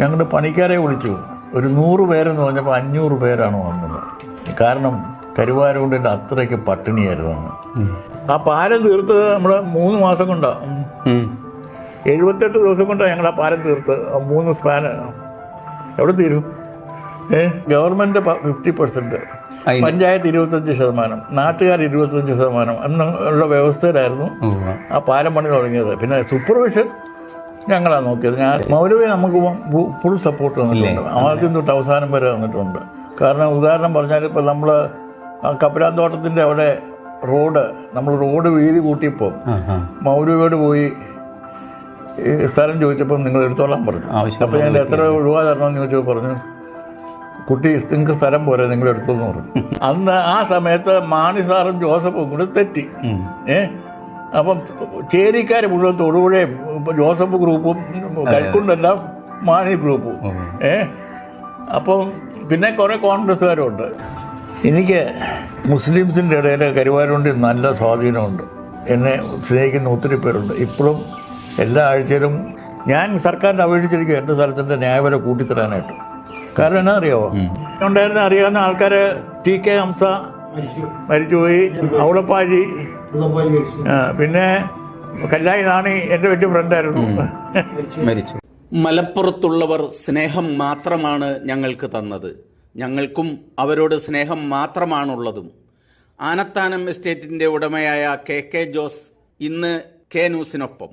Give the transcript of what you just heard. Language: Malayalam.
ഞങ്ങളുടെ പണിക്കാരെ വിളിച്ചു. ഒരു നൂറ് പേരെന്ന് പറഞ്ഞപ്പോൾ അഞ്ഞൂറ് പേരാണ് വന്നത്. കാരണം കരുവാരുകൊണ്ടിന്റെ അത്രയ്ക്ക് പട്ടിണിയായിരുന്നു ആ പാലം തീർത്തത് നമ്മൾ മൂന്ന് മാസം കൊണ്ടാണ് എഴുപത്തെട്ട് ദിവസം കൊണ്ടാണ് ഞങ്ങൾ ആ പാലം തീർത്ത് ആ മൂന്ന് സ്പാന് എവിടെ തീരും? ഏ? ഗവൺമെന്റ് ഫിഫ്റ്റി പെർസെന്റ് പഞ്ചായത്ത് ഇരുപത്തഞ്ച് ശതമാനം. നാട്ടുകാർ ഇരുപത്തഞ്ച് ശതമാനം. എന്നുള്ള വ്യവസ്ഥയിലായിരുന്നു ആ പാലം പണി തുടങ്ങിയത്. പിന്നെ സൂപ്പർവിഷൻ ഞങ്ങളാണ് നോക്കിയത്. ഞാൻ മൗലവി നമുക്ക് ഫുൾ സപ്പോർട്ട് തന്നിട്ടുണ്ട്. ആദ്യം തൊട്ട് അവസാനം വരെ തന്നിട്ടുണ്ട്. കാരണം ഉദാഹരണം പറഞ്ഞാൽ ഇപ്പം നമ്മൾ കപ്പിലാന്തോട്ടത്തിന്റെ അവിടെ റോഡ് നമ്മൾ റോഡ് വീതി കൂട്ടിയപ്പോൾ മൗലവിയോട് പോയി സ്ഥലം ചോദിച്ചപ്പം നിങ്ങൾ എടുത്തോളാൻ പറഞ്ഞു. അപ്പം അപ്പോൾ ഞാൻ എത്ര രൂപ തരണമെന്ന് ചോദിച്ചപ്പോൾ പറഞ്ഞു കുട്ടി നിങ്ങൾക്ക് സ്ഥലം പോരെ നിങ്ങൾ എടുത്തോന്ന് പറഞ്ഞു. അന്ന് ആ സമയത്ത് മാണി സാറും ജോസഫും കൂടെ തെറ്റി. ഏ? അപ്പം ചേരിക്കാർ മുഴുവൻ തൊടുപുഴയും ജോസഫ് ഗ്രൂപ്പും കൽക്കുണ്ടെല്ലാം മാണി ഗ്രൂപ്പും. ഏ? അപ്പം പിന്നെ കുറേ കോൺഗ്രസ്സുകാരുണ്ട്. എനിക്ക് മുസ്ലിംസിന്റെ ഇടയിൽ കരുവാരുണ്ടിൽ നല്ല സ്വാധീനമുണ്ട്. എന്നെ സ്നേഹിക്കുന്ന ഒത്തിരി പേരുണ്ട്. ഇപ്പോഴും എല്ലാ ആഴ്ചയിലും ഞാൻ സർക്കാരിനെ അപേക്ഷിച്ചിരിക്കും എന്റെ സ്ഥലത്തിന്റെ ന്യായവില കൂട്ടിത്തരാനായിട്ട്. കാരണം എന്നാ അറിയാവോ? ഉണ്ടായിരുന്ന അറിയാവുന്ന ആൾക്കാർ ടി കെ ഹംസ മരിച്ചുപോയി. ആ, പിന്നെ കല്ലായി നാണി എന്റെ വലിയ ഫ്രണ്ടായിരുന്നു മരിച്ചു. മലപ്പുറത്തുള്ളവർ സ്നേഹം മാത്രമാണ് ഞങ്ങൾക്ക് തന്നത്. ഞങ്ങൾക്കും അവരോട് സ്നേഹം മാത്രമാണുള്ളതും. ആനത്താനം എസ്റ്റേറ്റിന്റെ ഉടമയായ കെ കെ ജോസ് ഇന്ന് കെ ന്യൂസിനൊപ്പം.